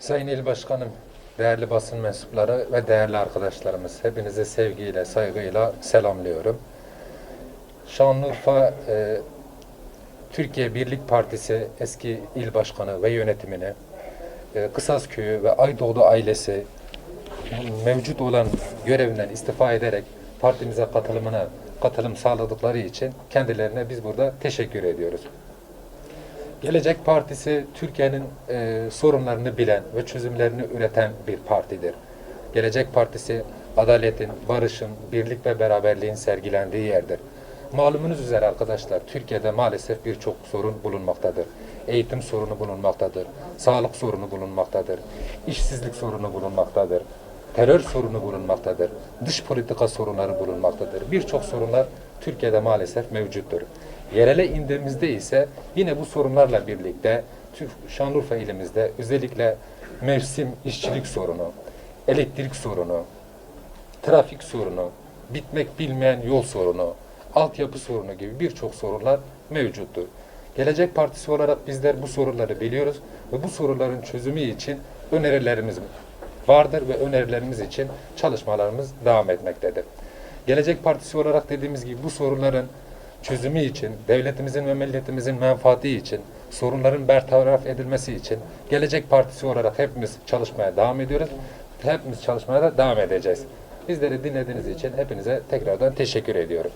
Sayın İl Başkanım, değerli basın mensupları ve değerli arkadaşlarımız, hepinizi sevgiyle, saygıyla selamlıyorum. Şanlıurfa e, Türkiye Birlik Partisi eski il başkanı ve yönetimini, e, Kısazköy'ü ve Aydoğdu ailesi mevcut olan görevinden istifa ederek partimize katılımına katılım sağladıkları için kendilerine biz burada teşekkür ediyoruz. Gelecek Partisi Türkiye'nin e, sorunlarını bilen ve çözümlerini üreten bir partidir. Gelecek Partisi adaletin, barışın, birlik ve beraberliğin sergilendiği yerdir. Malumunuz üzere arkadaşlar Türkiye'de maalesef birçok sorun bulunmaktadır. Eğitim sorunu bulunmaktadır, sağlık sorunu bulunmaktadır, işsizlik sorunu bulunmaktadır, terör sorunu bulunmaktadır, dış politika sorunları bulunmaktadır. Birçok sorunlar Türkiye'de maalesef mevcuttur. Yerele indiğimizde ise yine bu sorunlarla birlikte Şanlıurfa ilimizde özellikle mevsim işçilik sorunu, elektrik sorunu, trafik sorunu, bitmek bilmeyen yol sorunu, altyapı sorunu gibi birçok sorunlar mevcuttur. Gelecek Partisi olarak bizler bu sorunları biliyoruz ve bu sorunların çözümü için önerilerimiz vardır ve önerilerimiz için çalışmalarımız devam etmektedir. Gelecek Partisi olarak dediğimiz gibi bu sorunların çözümü için, devletimizin ve milletimizin menfaati için, sorunların bertaraf edilmesi için Gelecek Partisi olarak hepimiz çalışmaya devam ediyoruz. Hepimiz çalışmaya da devam edeceğiz. Bizleri dinlediğiniz için hepinize tekrardan teşekkür ediyorum.